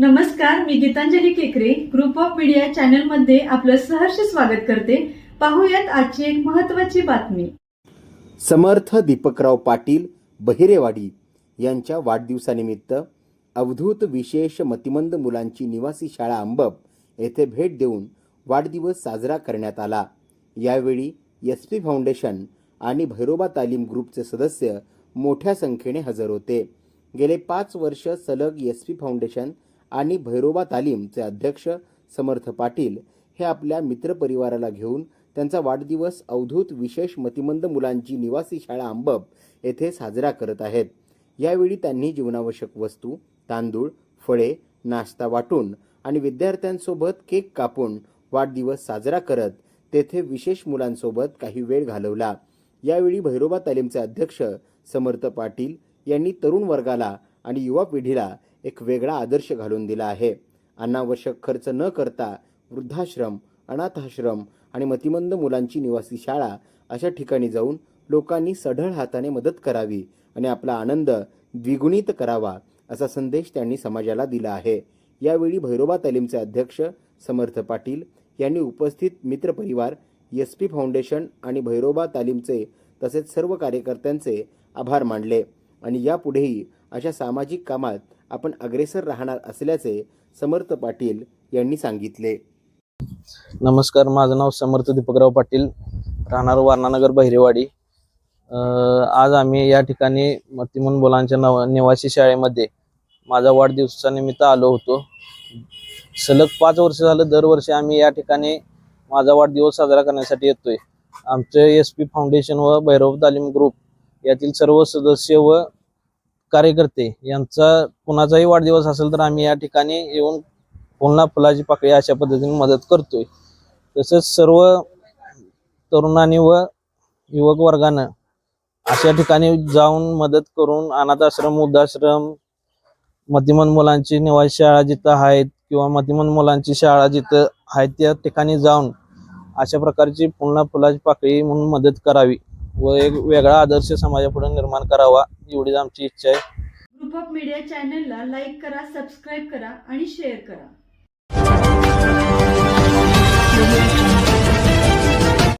नमस्कार मी गीतांजली केकरे. Group of media चॅनलमध्ये आपलं सहर्ष स्वागत करते. पाहूयात आजची एक महत्वाची बातमी. समर्थ दीपकराव पाटील बहिरेवाडी यांच्या वाढदिवसानिमित्त अवधूत विशेष मतिमंद मुलांची निवासी शाळा अंबब येथे भेट देऊन वाढदिवस साजरा करण्यात आला. यावेळी एस पी फाउंडेशन आणि भैरोबा तालीम ग्रुपचे सदस्य मोठ्या संख्येने हजर होते. गेले पाच वर्ष सलग एस पी फाउंडेशन आणि भैरोबा तालीमचे अध्यक्ष समर्थ पाटील हे आपल्या मित्रपरिवाराला घेऊन त्यांचा वाढदिवस अवधूत विशेष मतिमंद मुलांची निवासी शाळा आंबब येथे साजरा करत आहेत. यावेळी त्यांनी जीवनावश्यक वस्तू तांदूळ फळे नाश्ता वाटून आणि विद्यार्थ्यांसोबत केक कापून वाढदिवस साजरा करत तेथे विशेष मुलांसोबत काही वेळ घालवला. यावेळी भैरोबा तालीमचे अध्यक्ष समर्थ पाटील यांनी तरुण वर्गाला आणि युवा पिढीला एक वेगळा आदर्श घालून दिला आहे. अनावश्यक खर्च न करता वृद्धाश्रम अनाथाश्रम आणि मतिमंद मुलांची निवासी शाळा अशा ठिकाणी जाऊन लोकांनी सढळ हाताने मदत करावी आणि आपला आनंद द्विगुणित करावा असा संदेश त्यांनी समाजाला दिला आहे. यावेळी भैरोबा तालीमचे अध्यक्ष समर्थ पाटील यांनी उपस्थित मित्रपरिवार एस पी फाउंडेशन आणि भैरोबा तालीमचे तसेच सर्व कार्यकर्त्यांचे आभार मानले आणि यापुढेही अशा सामाजिक कामात आपण अग्रेसर राहणार असल्याचे समर्थ पाटील यांनी सांगितले. नमस्कार माझं नाव समर्थ दीपकराव पाटील राहणार वारणानगर बहिरेवाडी. आज आम्ही या ठिकाणी मतिमन मुलांच्या नव निवासी शाळेमध्ये माझा वाढदिवसानिमित्त आलो होतो. सलग पाच वर्ष झालं दरवर्षी आम्ही या ठिकाणी माझा वाढदिवस साजरा करण्यासाठी येतोय. आमचे एस पी फाउंडेशन व भैरव तालीम ग्रुप यातील सर्व सदस्य व कार्यकर्ते यांचा कुणाचाही वाढदिवस असेल तर आम्ही या ठिकाणी येऊन पुन्हा फुलाची पाकळी अशा पद्धतीने मदत करतोय. तसेच सर्व तरुणांनी व युवक वर्गानं अशा ठिकाणी जाऊन मदत करून अनाथ आश्रम वृद्धाश्रम मतिमंद मुलांची निवासी शाळा जिथं आहेत किंवा मतिमंद मुलांची शाळा जिथं आहेत त्या ठिकाणी जाऊन अशा प्रकारची पुन्हा फुलाची पाकळी म्हणून मदत करावी. व एक वेगळा आदर्श समाजापुढे निर्माण करावा एवढीच आमची इच्छा आहे. ग्रुप ऑफ मीडिया चॅनलला लाईक करा सबस्क्राईब करा आणि शेअर करा.